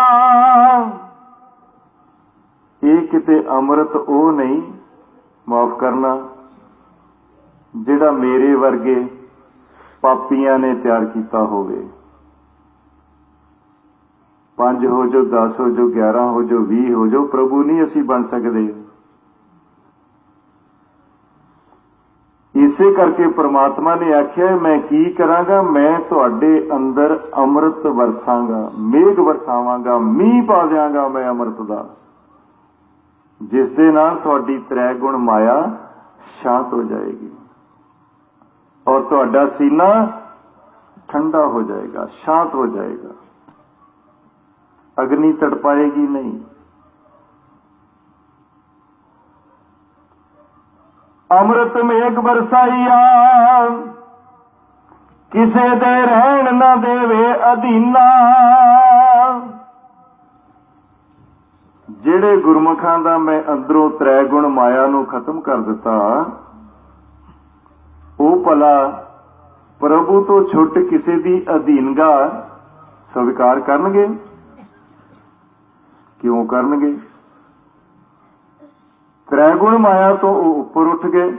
ਇਹ ਕਿਤੇ ਅੰਮ੍ਰਿਤ ਉਹ ਨਹੀਂ, ਮਾਫ ਕਰਨਾ, ਜਿਹੜਾ ਮੇਰੇ ਵਰਗੇ ਪਾਪੀਆਂ ਨੇ ਤਿਆਰ ਕੀਤਾ ਹੋਵੇ। ਪੰਜ ਹੋ ਜੋ 10 ਹੋ ਜੋ 11 ਹੋ ਜੋ 20 ਹੋ ਜੋ ਪ੍ਰਭੂ ਨਹੀਂ ਅਸੀਂ ਬਣ ਸਕਦੇ। ਇਸੇ ਕਰਕੇ ਪ੍ਰਮਾਤਮਾ ਨੇ ਆਖਿਆ, ਮੈਂ ਕੀ ਕਰਾਂਗਾ? ਮੈਂ ਤੁਹਾਡੇ ਅੰਦਰ ਅੰਮ੍ਰਿਤ ਵਰਸਾਂਗਾ, ਮੇਘ ਵਰਸਾਵਾਂਗਾ, ਮੀਂਹ ਪਾ ਦਿਆਂਗਾ ਮੈਂ ਅੰਮ੍ਰਿਤ ਦਾ। ਜਿਸ ਦੇ ਨਾਲ ਤੁਹਾਡੀ ਤ੍ਰੈ ਗੁਣ ਮਾਇਆ ਸ਼ਾਂਤ ਹੋ ਜਾਏਗੀ ਔਰ ਤੁਹਾਡਾ ਸੀਨਾ ਠੰਡਾ ਹੋ ਜਾਏਗਾ, ਸ਼ਾਂਤ ਹੋ ਜਾਏਗਾ। ਅਗਨੀ ਤੜਪਾਏਗੀ ਨਹੀਂ। ਅੰਮ੍ਰਿਤ ਮੇਘ ਬਰਸਾਈਆ। ਕਿਸੇ ਦੇ ਰਹਿਣ ਨਾ ਦੇਵੇ ਅਧੀਨਾ। ਜਿਹੜੇ ਗੁਰਮੁਖਾਂ ਦਾ ਮੈਂ ਅੰਦਰੋਂ ਤ੍ਰੈ ਗੁਣ ਮਾਇਆ ਨੂੰ ਖਤਮ ਕਰ ਦਿੱਤਾ, ਉਹ ਭਲਾ ਪ੍ਰਭੂ ਤੋਂ ਛੁੱਟ ਕਿਸੇ ਦੀ ਅਧੀਨਗਾ ਸਵੀਕਾਰ ਕਰਨਗੇ? ਕਿਉਂ ਕਰਨਗੇ? ਤ੍ਰੈ ਗੁਣ ਮਾਇਆ ਤੋਂ ਉਹ ਉੱਪਰ ਉੱਠ ਗਏ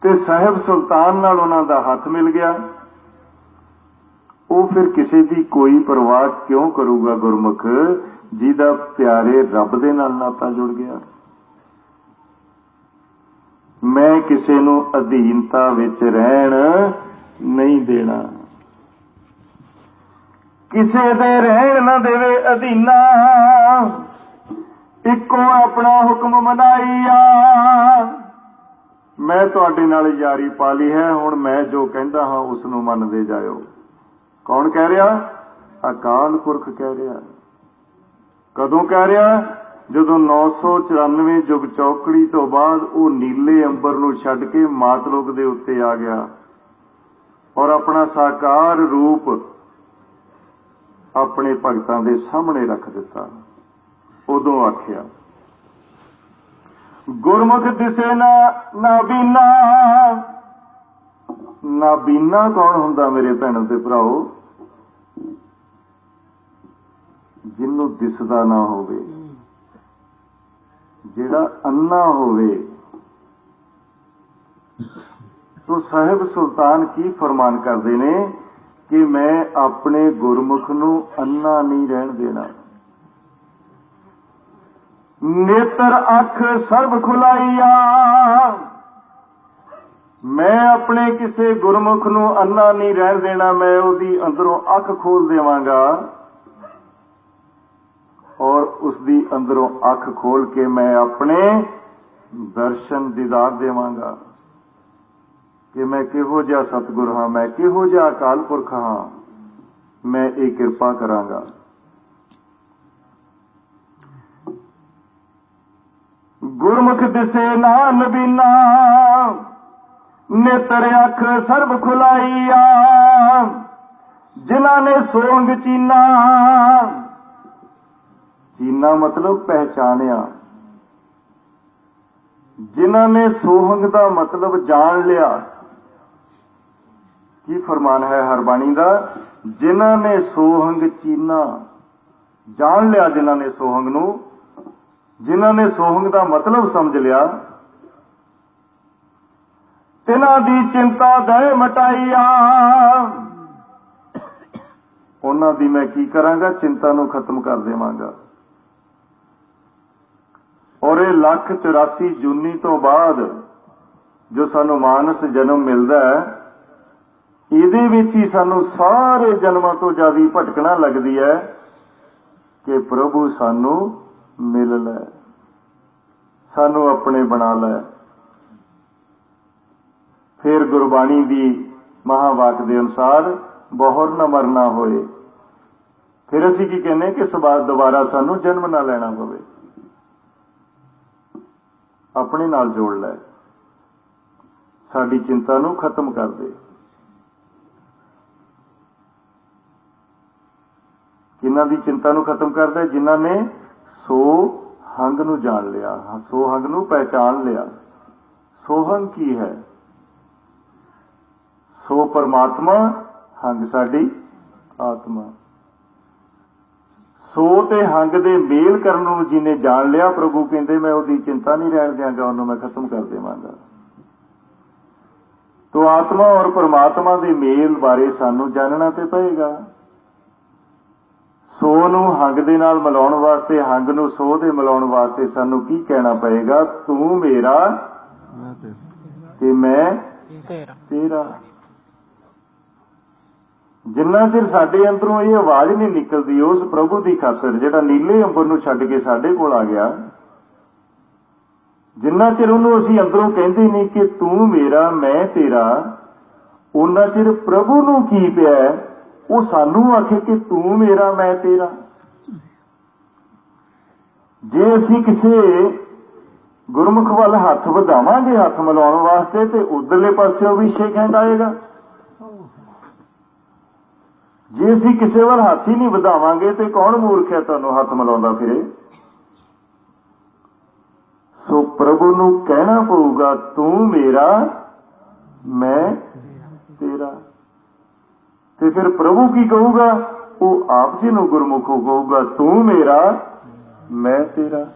ਤੇ ਸਾਹਿਬ ਸੁਲਤਾਨ ਨਾਲ ਉਹਨਾਂ ਦਾ ਹੱਥ ਮਿਲ ਗਿਆ। ਉਹ ਫਿਰ ਕਿਸੇ ਦੀ ਕੋਈ ਪਰਵਾਹ ਕਿਉਂ ਕਰੂਗਾ ਗੁਰਮੁਖ? ਜਿਹਦਾ ਪਿਆਰੇ ਰੱਬ ਦੇ ਨਾਲ ਨਾਤਾ ਜੁੜ ਗਿਆ। ਮੈਂ ਕਿਸੇ ਨੂੰ ਅਧੀਨਤਾ ਵਿੱਚ ਰਹਿਣ ਨਹੀਂ ਦੇਣਾ। ਕਿਸੇ ਦੇ ਰਹਿਣ ਨਾ ਦੇਵੇ ਅਧੀਨਾ। ਇੱਕੋ ਆਪਣਾ ਹੁਕਮ ਮਨਾਈਆ ਮੈਂ ਤੁਹਾਡੇ ਨਾਲ ਯਾਰੀ ਪਾ ਲਈ ਹੈ, ਹੁਣ ਮੈਂ ਜੋ ਕਹਿੰਦਾ ਹਾਂ ਉਸ ਨੂੰ ਮੰਨਦੇ ਜਾਇਓ। ਕੌਣ ਕਹਿ ਰਿਹਾ? ਅਕਾਲ ਪੁਰਖ ਕਹਿ ਰਿਹਾ। ਕਦੋਂ ਕਹਿ ਰਿਹਾ? ਜਦੋਂ 994 ਜੁਗ ਚੌਕੜੀ ਤੋਂ ਬਾਅਦ ਉਹ ਨੀਲੇ ਅੰਬਰ ਨੂੰ ਛੱਡ ਕੇ ਮਾਤਲੋਕ ਦੇ ਉੱਤੇ ਆ ਗਿਆ ਔਰ ਆਪਣਾ ਸਾਕਾਰ ਰੂਪ ਆਪਣੇ ਭਗਤਾਂ ਦੇ ਸਾਹਮਣੇ ਰੱਖ ਦਿੱਤਾ। ਉਦੋਂ ਆਖਿਆ, ਗੁਰਮੁਖ ਦਿਸੇ ਨਾ ਨਾ ਬੀਨਾ। ਕੌਣ ਹੁੰਦਾ ਮੇਰੇ ਭੈਣੋ ਤੇ ਭਰਾਓ? ਜਿਹਨੂੰ ਦਿਸਦਾ ਨਾ ਹੋਵੇ, ਜਿਹੜਾ ਅੰਨਾ ਹੋਵੇ। ਤੋ ਸਾਹਿਬ ਸੁਲਤਾਨ ਕੀ ਫਰਮਾਨ ਕਰਦੇ ਨੇ ਕਿ ਮੈਂ ਆਪਣੇ ਗੁਰਮੁਖ ਨੂੰ ਅੰਨਾ ਨਹੀਂ ਰਹਿਣ ਦੇਣਾ। ਨੇਤਰ ਅੱਖ ਸਰਬ ਖੁਲਾਈਆ। ਮੈਂ ਆਪਣੇ ਕਿਸੇ ਗੁਰਮੁਖ ਨੂੰ ਅੰਨਾ ਨਹੀਂ ਰਹਿਣ ਦੇਣਾ, ਮੈਂ ਉਹਦੀ ਅੰਦਰੋਂ ਅੱਖ ਖੋਲ ਦੇਵਾਂਗਾ। ਔਰ ਉਸਦੀ ਅੰਦਰੋਂ ਅੱਖ ਖੋਲ ਕੇ ਮੈਂ ਆਪਣੇ ਦਰਸ਼ਨ ਦੀਦਾਰ ਦੇਵਾਂਗਾ। ਕਿ ਮੈਂ ਕਿਹੋ ਜਿਹਾ ਸਤਿਗੁਰ ਹਾਂ, ਮੈਂ ਕਿਹੋ ਜਿਹਾ ਅਕਾਲ ਪੁਰਖ ਹਾਂ, ਮੈਂ ਇਹ ਕਿਰਪਾ ਕਰਾਂਗਾ। ਗੁਰਮੁਖ ਦਿਸੇ ਨਾ ਨਬੀਨਾ ਨੇਤਰ ਅੱਖ ਸਰਬ ਖੁਲਾਈਆ। ਜਿਨ੍ਹਾਂ ਨੇ ਸੋੰਗ ਚੀਨਾ ਚੀਨਾ ਮਤਲਬ ਪਹਿਚਾਨਿਆ। ਜਿਨ੍ਹਾਂ ਨੇ ਸੋਹੰਗ ਦਾ ਮਤਲਬ ਜਾਣ ਲਿਆ। ਕੀ ਫਰਮਾਨ ਹੈ ਹਰਬਾਣੀ ਦਾ? ਜਿਨ੍ਹਾਂ ਨੇ ਸੋਹੰਗ ਚੀਨਾ, ਜਾਣ ਲਿਆ ਜਿਨ੍ਹਾਂ ਨੇ ਸੋਹੰਗ ਨੂੰ। ਜਿਨ੍ਹਾਂ ਨੇ ਸੋਹੰਗ ਦਾ ਮਤਲਬ ਸਮਝ ਲਿਆ, ਤਿਨਾਂ ਦੀ ਚਿੰਤਾ ਦੇ ਮਟਾਈਆ। ਉਹਨਾਂ ਦੀ ਮੈਂ ਕੀ ਕਰਾਂਗਾ? ਚਿੰਤਾ ਨੂੰ ਖਤਮ ਕਰ ਦੇਵਾਂਗਾ। ਔਰ ਇਹ ਲੱਖ 84 ਜੂਨੀ ਤੋਂ ਬਾਅਦ ਜੋ ਸਾਨੂੰ ਮਾਨਸ ਜਨਮ ਮਿਲਦਾ ਹੈ, ਇਹਦੇ ਵਿੱਚ ਹੀ ਸਾਨੂੰ ਸਾਰੇ ਜਨਮਾਂ ਤੋਂ ਜ਼ਿਆਦਾ ਭਟਕਣਾ ਲੱਗਦੀ ਹੈ ਕਿ ਪ੍ਰਭੂ ਸਾਨੂੰ ਮਿਲ ਲੈ। ਸਾਨੂੰ ਆਪਣੇ ਬਣਾ ਲੈ। ਫਿਰ ਗੁਰਬਾਣੀ ਦੀ ਮਹਾਵਾਕ ਦੇ ਅਨੁਸਾਰ ਬਹੁਤ ਨ ਮਰਨਾ ਹੋਏ। ਫਿਰ ਅਸੀਂ ਕੀ ਕਹਿੰਦੇ ਕਿ ਸਬਾਦ ਦੁਬਾਰਾ ਸਾਨੂੰ ਜਨਮ ਨਾ ਲੈਣਾ ਪਵੇ ਆਪਣੇ ਨਾਲ ਜੋੜ ਲੈ। ਸਾਡੀ ਚਿੰਤਾ ਨੂੰ ਖਤਮ ਕਰ ਦੇ। ਕਿਹਨਾਂ ਦੀ ਚਿੰਤਾ ਨੂੰ ਖਤਮ ਕਰਦਾ ਜਿਨ੍ਹਾਂ ਨੇ ਸੋ ਹੰਗ ਨੂੰ ਜਾਣ ਲਿਆ ਹਾਂ, ਸੋ ਹੰਗ ਨੂੰ ਪਹਿਚਾਨ ਲਿਆ। ਸੋਹੰਗ ਕੀ ਹੈ? ਸੋ ਪਰਮਾਤਮਾ ਹੰਗ ਸਾਡੀ ਆਤਮਾ। ਸੋ ਤੇ ਹੰਗ ਦੇ ਮੇਲ ਕਰਨ ਨੂੰ ਜਿਹਨੇ ਜਾਣ ਲਿਆ ਪ੍ਰਭੂ ਕਹਿੰਦੇ ਮੈਂ ਉਹਦੀ ਚਿੰਤਾ ਨਹੀਂ ਰਹਿਣ ਦਿਆਂਗਾ ਉਹਨੂੰ ਮੈਂ ਖਤਮ ਕਰ ਦੇਵਾਂਗਾ। ਤੋ ਆਤਮਾ ਔਰ ਪਰਮਾਤਮਾ ਦੇ ਮੇਲ ਬਾਰੇ ਸਾਨੂੰ ਜਾਣਨਾ ਤੇ ਪਏਗਾ। ਸੋ ਨੂੰ ਹੰਗ ਦੇ ਨਾਲ ਮਿਲਾਉਣ ਵਾਸਤੇ ਹੰਗ ਨੂੰ ਸੋ ਦੇ ਮਿਲਾਉਣ ਵਾਸਤੇ ਸਾਨੂੰ ਕੀ ਕਹਿਣਾ ਪਏਗਾ? ਤੂੰ ਮੇਰਾ ਤੇ ਮੈਂ ਤੇਰਾ। ਜਿੰਨਾ ਚਿਰ ਸਾਡੇ ਅੰਦਰੋਂ ਇਹ ਆਵਾਜ਼ ਨਹੀਂ ਨਿਕਲਦੀ ਉਸ ਪ੍ਰਭੂ ਦੀ ਖਾਤਰ ਜਿਹੜਾ ਨੀਲੇ ਅੰਬਰ ਨੂੰ ਛੱਡ ਕੇ ਸਾਡੇ ਕੋਲ ਆ ਗਿਆ ਜਿੰਨਾ ਚਿਰ ਉਹਨੂੰ ਅਸੀਂ ਅੰਦਰੋਂ ਕਹਿੰਦੇ ਨਹੀਂ ਕਿ ਤੂੰ ਮੇਰਾ ਮੈਂ ਤੇਰਾ ਉਹਨਾਂ ਚਿਰ ਪ੍ਰਭੂ ਨੂੰ ਕੀ ਪਿਆ ਹੈ? ਉਹ ਸਾਨੂੰ ਆਖੇ ਕਿ ਤੂੰ ਮੇਰਾ, ਮੈਂ ਤੇਰਾ। ਜੇ ਅਸੀਂ ਕਿਸੇ ਗੁਰਮੁਖ ਵੱਲ ਹੱਥ ਵਧਾਵਾਂਗੇ, ਹੱਥ ਮਿਲਾਉਣ ਵਾਸਤੇ, ਤੇ ਉਧਰਲੇ ਪਾਸਿਓਂ ਵੀ ਸ਼ੇਖ ਕਹਿੰਦਾ ਆਏਗਾ। ਜੇ ਅਸੀਂ ਕਿਸੇ ਵੱਲ ਹੱਥ ਹੀ ਨਹੀਂ ਵਧਾਵਾਂਗੇ, ਤੇ ਕੌਣ ਮੂਰਖ ਹੈ ਤੁਹਾਨੂੰ ਹੱਥ ਮਿਲਾਉਂਦਾ ਫਿਰੇ? ਸੋ ਪ੍ਰਭੂ ਨੂੰ ਕਹਿਣਾ ਪਊਗਾ, ਤੂੰ ਮੇਰਾ, ਮੈਂ ਤੇਰਾ। ਤੇ ਫਿਰ ਪ੍ਰਭੂ ਕੀ ਕਹੂਗਾ? ਉਹ ਆਪ ਜੀ ਨੂੰ ਗੁਰਮੁਖੋ ਕਹੂਗਾ, ਤੂੰ ਮੇਰਾ, ਮੈਂ ਤੇਰਾ।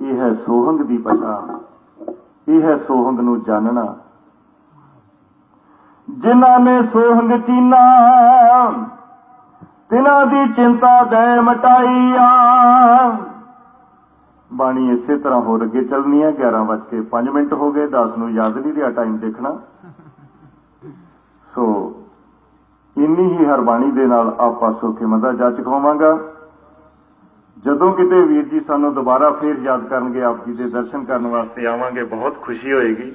ਇਹ ਹੈ ਸੋਹੰਗ ਦੀ ਪਛਾਣ। ਇਹ ਹੈ ਸੋਹੰਗ ਨੂੰ ਜਾਣਨਾ। ਜਿਨ੍ਹਾਂ ਨੇ ਸੋਹੰਗ ਚੀਨਾ ਤਿਨਾਂ ਦੀ ਚਿੰਤਾ ਦੇ ਮਟਾਈਆ। ਬਾਣੀ ਇਸੇ ਤਰ੍ਹਾਂ ਹੋਰ ਅੱਗੇ ਚੱਲਣੀ ਹੈ 11:05 ਮਿੰਟ ਹੋ ਗਏ 10 ਨੂੰ ਯਾਦ ਨਹੀਂ ਰਿਹਾ ਟਾਈਮ ਦੇਖਣਾ। ਸੋ ਇੰਨੀ ਹੀ ਹਰਬਾਣੀ ਦੇ ਨਾਲ ਆਪਾਂ ਸੁਖਮਦਾ ਜੱਜ ਕਹਾਵਾਂਗਾ ਜਦੋਂ ਕਿਤੇ ਵੀਰ ਜੀ ਸਾਨੂੰ ਦੁਬਾਰਾ ਫੇਰ ਯਾਦ ਕਰਨਗੇ, ਆਪ ਜੀ ਦੇ ਦਰਸ਼ਨ ਕਰਨ ਵਾਸਤੇ ਆਵਾਂਗੇ, ਬਹੁਤ ਖੁਸ਼ੀ ਹੋਏਗੀ।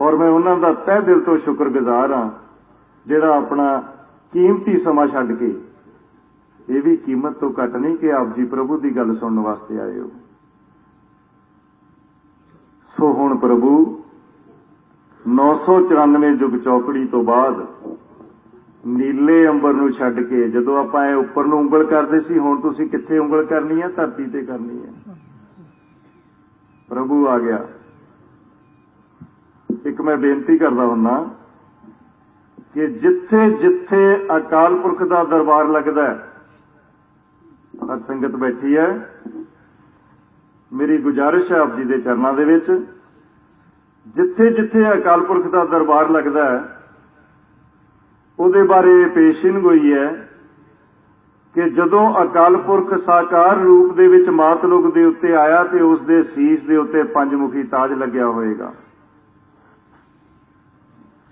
ਔਰ ਮੈਂ ਉਹਨਾਂ ਦਾ ਤਹਿ ਦਿਲ ਤੋਂ ਸ਼ੁਕਰਗੁਜ਼ਾਰ ਹਾਂ, ਜਿਹੜਾ ਆਪਣਾ ਕੀਮਤੀ ਸਮਾਂ ਛੱਡ ਕੇ, ਇਹ ਵੀ ਕੀਮਤ ਤੋਂ ਘੱਟ ਨਹੀਂ ਕਿ ਆਪ ਜੀ ਪ੍ਰਭੂ ਦੀ ਗੱਲ ਸੁਣਨ ਵਾਸਤੇ ਆਏ ਹੋ। ਸੋ ਹੁਣ ਪ੍ਰਭੂ 994 ਯੁਗ ਚੌਕੜੀ ਤੋਂ ਬਾਅਦ ਨੀਲੇ ਅੰਬਰ ਨੂੰ ਛੱਡ ਕੇ ਜਦੋਂ ਆਪਾਂ ਇਹ ਉੱਪਰ ਨੂੰ ਉਂਗਲ ਕਰਦੇ ਸੀ, ਹੁਣ ਤੁਸੀਂ ਕਿੱਥੇ ਉਂਗਲ ਕਰਨੀ ਹੈ? ਧਰਤੀ ਤੇ ਕਰਨੀ ਹੈ। ਪ੍ਰਭੂ ਆ ਗਿਆ। ਇੱਕ ਮੈਂ ਬੇਨਤੀ ਕਰਦਾ ਹੁੰਨਾ ਕਿ ਜਿੱਥੇ ਜਿੱਥੇ ਅਕਾਲ ਪੁਰਖ ਦਾ ਦਰਬਾਰ ਲੱਗਦਾ ਹੈ, ਹਰ ਸੰਗਤ ਬੈਠੀ ਹੈ। ਮੇਰੀ ਗੁਜ਼ਾਰਿਸ਼ ਹੈ ਆਪ ਜੀ ਦੇ ਚਰਨਾਂ ਦੇ ਵਿੱਚ। ਜਿੱਥੇ ਜਿੱਥੇ ਅਕਾਲ ਪੁਰਖ ਦਾ ਦਰਬਾਰ ਲੱਗਦਾ ਹੈ ਉਹਦੇ ਬਾਰੇ ਪੇਸ਼ਿਨ ਹੋਈ ਹੈ ਕਿ ਜਦੋਂ ਅਕਾਲ ਪੁਰਖ ਸਾਕਾਰ ਰੂਪ ਦੇ ਵਿੱਚ ਮਾਤਲੁਕ ਦੇ ਉੱਤੇ ਆਇਆ ਤੇ ਉਸ ਦੇ ਸੀਸ ਦੇ ਉੱਤੇ ਪੰਜਮੁਖੀ ਤਾਜ ਲੱਗਿਆ ਹੋਏਗਾ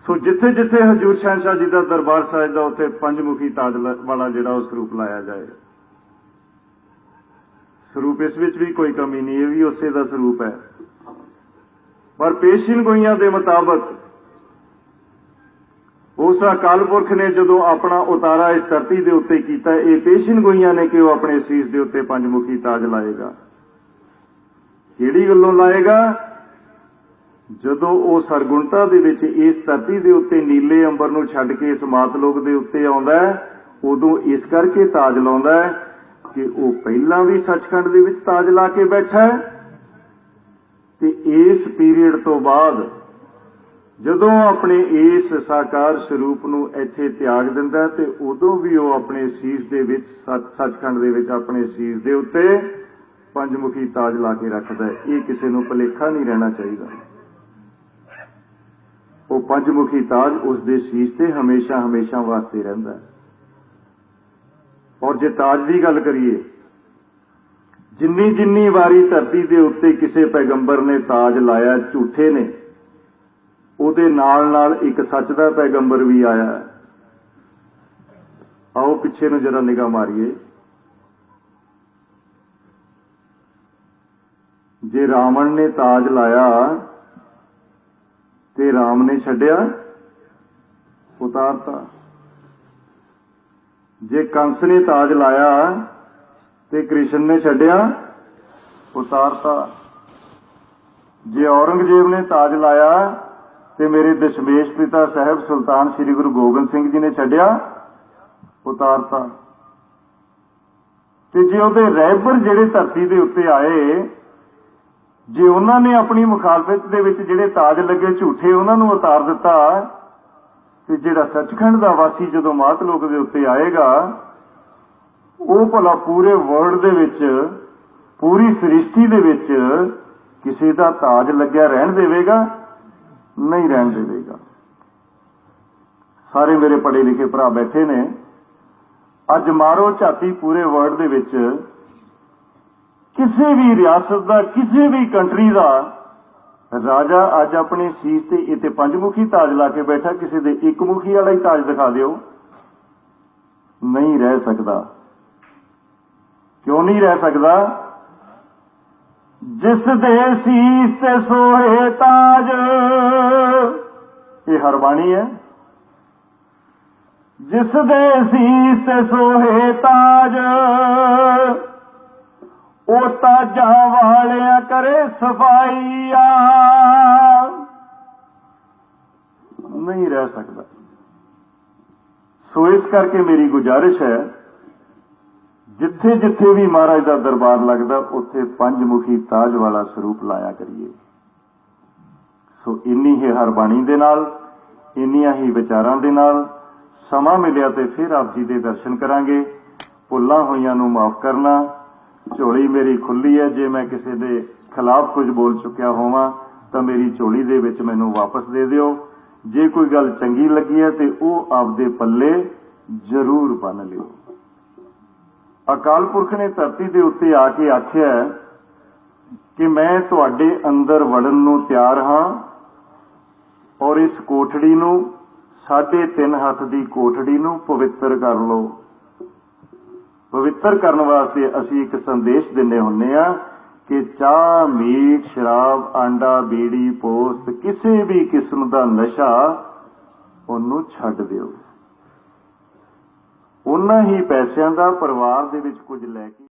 ਸੋ ਜਿੱਥੇ ਜਿੱਥੇ ਹਜੂਰ ਸ਼ਹਿਨशाह ਜੀ ਦਾ ਦਰਬਾਰ ਸਾਹਿਬ ਦਾ ਉੱਥੇ ਪੰਜਮੁਖੀ ਤਾਜ ਵਾਲਾ ਜਿਹੜਾ ਉਹ ਸਰੂਪ ਲਾਇਆ ਜਾਏ। ਸਰੂਪ ਇਸ ਵਿੱਚ ਵੀ ਕੋਈ ਕਮੀ ਨਹੀਂ, ਇਹ ਵੀ ਉਸੇ ਦਾ ਸਰੂਪ ਹੈ। ਪਰ ਪੇਸ਼ਿੰਗੋਈਆਂ ਦੇ ਮੁਤਾਬਕ ਉਸ ਅਕਾਲ ਪੁਰਖ ਨੇ ਜਦੋਂ ਆਪਣਾ ਉਤਾਰਾ ਇਸ ਧਰਤੀ ਦੇ ਉੱਤੇ ਕੀਤਾ, ਇਹ ਪੇਸ਼ਿਨ ਗੋਈਆਂ ਨੇ ਕਿ ਉਹ ਆਪਣੇ ਸੀਸ ਦੇ ਉੱਤੇ ਪੰਜਮੁਖੀ ਤਾਜ ਲਾਏਗਾ। ਕਿਹੜੀ ਗੱਲੋਂ ਲਾਏਗਾ? ਜਦੋਂ ਉਹ ਸਰਗੁਣਤਾ ਦੇ ਵਿੱਚ ਇਸ ਧਰਤੀ ਦੇ ਉੱਤੇ ਨੀਲੇ ਅੰਬਰ ਨੂੰ ਛੱਡ ਕੇ ਇਸ ਮਾਤਲੋਕ ਦੇ ਉੱਤੇ ਆਉਂਦਾ ਉਦੋਂ ਇਸ ਕਰਕੇ ਤਾਜ ਲਾਉਂਦਾ ਕਿ ਉਹ ਪਹਿਲਾਂ ਵੀ ਸੱਚਖੰਡ ਦੇ ਵਿੱਚ ਤਾਜ ਲਾ ਕੇ ਬੈਠਾ ਤੇ ਇਸ ਪੀਰੀਅਡ ਤੋਂ ਬਾਅਦ ਜਦੋਂ ਆਪਣੇ ਇਸ ਸਾਕਾਰ ਸਰੂਪ ਨੂੰ ਇੱਥੇ ਤਿਆਗ ਦਿੰਦਾ ਤੇ ਉਦੋਂ ਵੀ ਉਹ ਆਪਣੇ ਸੀਸ ਦੇ ਵਿੱਚ ਸੱਚ- ਸੱਚਖੰਡ ਦੇ ਵਿੱਚ ਆਪਣੇ ਸੀਸ ਦੇ ਉੱਤੇ ਪੰਜਮੁਖੀ ਤਾਜ ਲਾ ਕੇ ਰੱਖਦਾ ਇਹ ਕਿਸੇ ਨੂੰ ਭੁਲੇਖਾ ਨਹੀਂ ਰਹਿਣਾ ਚਾਹੀਦਾ। ਉਹ ਪੰਜਮੁਖੀ ਤਾਜ ਉਸ ਦੇ ਸੀਸ ਤੇ ਹਮੇਸ਼ਾ ਹਮੇਸ਼ਾ ਵਾਸਤੇ ਰਹਿੰਦਾ ਔਰ ਜੇ ਤਾਜ ਦੀ ਗੱਲ ਕਰੀਏ, ਜਿੰਨੀ ਜਿੰਨੀ ਵਾਰੀ ਧਰਤੀ ਦੇ ਉੱਤੇ ਕਿਸੇ ਪੈਗੰਬਰ ਨੇ ਤਾਜ ਲਾਇਆ, ਝੂਠੇ ਨੇ ਉਹਦੇ ਨਾਲ ਨਾਲ ਇੱਕ ਸੱਚ ਦਾ ਪੈਗੰਬਰ ਵੀ ਆਇਆ ਆਓ ਪਿੱਛੇ ਨੂੰ ਜਰਾ ਨਿਗਾਹ ਮਾਰੀਏ। ਜੇ ਰਾਵਣ ਨੇ ਤਾਜ ਲਾਇਆ, ਤੇ ਰਾਮ ਨੇ ਛੱਡਿਆ, ਉਤਾਰਤਾ। ਜੇ ਕੰਸ ਨੇ ਤਾਜ ਲਾਇਆ, ਤੇ ਕ੍ਰਿਸ਼ਨ ਨੇ ਛੱਡਿਆ, ਉਤਾਰਤਾ। ਜੇ ਔਰੰਗਜ਼ੇਬ ਨੇ ਤਾਜ ਲਾਇਆ ਤੇ ਮੇਰੇ ਦਸ਼ਮੇਸ਼ ਪਿਤਾ ਸਾਹਿਬ ਸੁਲਤਾਨ ਸ੍ਰੀ ਗੁਰੂ ਗੋਬਿੰਦ ਸਿੰਘ ਜੀ ਨੇ ਛੱਡਿਆ, ਉਤਾਰਤਾ। ਤੇ ਜੇ ਉਹਦੇ ਰਹਿਬਰ ਜਿਹੜੇ ਧਰਤੀ ਦੇ ਉੱਤੇ ਆਏ, ਜੇ ਉਹਨਾਂ ਨੇ ਆਪਣੀ ਮੁਖਾਲਫਤ ਦੇ ਵਿੱਚ ਜਿਹੜੇ ਤਾਜ ਲੱਗੇ ਝੂਠੇ ਉਹਨਾਂ ਨੂੰ ਉਤਾਰ ਦਿੱਤਾ, ਤੇ ਜਿਹੜਾ ਸੱਚਖੰਡ ਦਾ ਵਾਸੀ ਜਦੋਂ ਮਾਤ ਲੋਕ ਦੇ ਉੱਤੇ ਆਏਗਾ, ਉਹ ਭਲਾ ਪੂਰੇ ਵਰਲਡ ਦੇ ਵਿੱਚ, ਪੂਰੀ ਸ੍ਰਿਸ਼ਟੀ ਦੇ ਵਿੱਚ ਕਿਸੇ ਦਾ ਤਾਜ ਲੱਗਿਆ ਰਹਿਣ ਦੇਵੇਗਾ। ਨਹੀਂ ਰਹਿਣ ਦੇਵੇਗਾ ਸਾਰੇ ਮੇਰੇ ਪੜੇ ਲਿਖੇ ਭਰਾ ਬੈਠੇ ਨੇ। ਅੱਜ ਮਾਰੋ ਝਾਤੀ ਪੂਰੇ ਵਰਲਡ ਦੇ ਵਿੱਚ। ਕਿਸੇ ਵੀ ਰਿਆਸਤ ਦਾ, ਕਿਸੇ ਵੀ ਕੰਟਰੀ ਦਾ ਰਾਜਾ ਅੱਜ ਆਪਣੇ ਸੀਸ ਤੇ ਇੱਥੇ ਪੰਜਮੁਖੀ ਤਾਜ ਲਾ ਕੇ ਬੈਠਾ। ਕਿਸੇ ਦੇ ਇੱਕ ਮੁਖੀ ਵਾਲਾ ਹੀ ਤਾਜ ਦਿਖਾ ਦਿਓ। ਨਹੀਂ ਰਹਿ ਸਕਦਾ। ਕਿਉਂ ਨਹੀਂ ਰਹਿ ਸਕਦਾ? ਜਿਸ ਦੇ ਸੀਸ ਤੇ ਸੋਹੇ ਤਾਜ। ਇਹ ਹਰਬਾਣੀ ਹੈ। ਜਿਸ ਦੇ ਸੀਸ ਤੇ ਸੋਹੇ ਤਾਜ, ਉਹ ਤਾਜਾਂ ਵਾਲਿਆਂ ਕਰੇ ਸਫਾਈਆ। ਨਹੀਂ ਰਹਿ ਸਕਦਾ। ਸੋ ਇਸ ਕਰਕੇ ਮੇਰੀ ਗੁਜ਼ਾਰਿਸ਼ ਹੈ ਜਿੱਥੇ ਜਿੱਥੇ ਵੀ ਮਹਾਰਾਜ ਦਾ ਦਰਬਾਰ ਲੱਗਦਾ, ਉੱਥੇ ਪੰਜ ਮੁਖੀ ਤਾਜ ਵਾਲਾ ਸਰੂਪ ਲਾਇਆ ਕਰੀਏ। ਸੋ ਇੰਨੀ ਹੀ ਹਰਬਾਣੀ ਦੇ ਨਾਲ, ਇੰਨੀਆਂ ਹੀ ਵਿਚਾਰਾਂ ਦੇ ਨਾਲ, ਸਮਾਂ ਮਿਲਿਆ ਤੇ ਫਿਰ ਆਪ ਜੀ ਦੇ ਦਰਸ਼ਨ ਕਰਾਂਗੇ। ਭੁੱਲਾਂ ਹੋਈਆਂ ਨੂੰ ਮਾਫ ਕਰਨਾ, ਝੋਲੀ ਮੇਰੀ ਖੁੱਲੀ ਹੈ, ਜੇ ਮੈਂ ਕਿਸੇ ਦੇ ਖਿਲਾਫ ਕੁਝ ਬੋਲ ਚੁੱਕਿਆ ਹੋਵਾਂ, ਤਾਂ ਮੇਰੀ ਝੋਲੀ ਦੇ ਵਿੱਚ ਮੈਨੂੰ ਵਾਪਸ ਦੇ ਦਿਓ। ਜੇ ਕੋਈ ਗੱਲ ਚੰਗੀ ਲੱਗੀ ਹੈ ਤੇ ਉਹ ਆਪਦੇ ਪੱਲੇ ਜ਼ਰੂਰ ਬੰਨ ਲਿਓ। ਅਕਾਲ ਪੁਰਖ ਨੇ ਧਰਤੀ ਦੇ ਉੱਤੇ ਆ ਕੇ ਆਖਿਆ ਕਿ ਮੈਂ ਤੁਹਾਡੇ ਅੰਦਰ ਵੜਨ ਨੂੰ ਤਿਆਰ ਹਾਂ ਔਰ ਇਸ ਕੋਠੜੀ ਨੂੰ ਸਾਢੇ ਤਿੰਨ ਹੱਥ ਦੀ ਕੋਠੜੀ ਨੂੰ ਪਵਿੱਤਰ ਕਰ ਲਓ। ਪਵਿੱਤਰ ਕਰਨ ਵਾਸਤੇ ਅਸੀਂ ਇੱਕ ਸੰਦੇਸ਼ ਦਿੰਦੇ ਹੁੰਨੇ ਆ ਕਿ ਚਾਹ, ਮੀਟ, ਸ਼ਰਾਬ, ਆਂਡਾ, ਬੀੜੀ, ਪੋਸਤ, ਕਿਸੇ ਵੀ ਕਿਸਮ ਦਾ ਨਸ਼ਾ ਉਹਨੂੰ ਛੱਡ ਦਿਓ। ਉਹਨਾਂ ਹੀ ਪੈਸਿਆਂ ਦਾ ਪਰਿਵਾਰ ਦੇ ਵਿੱਚ ਕੁਝ ਲੈ ਕੇ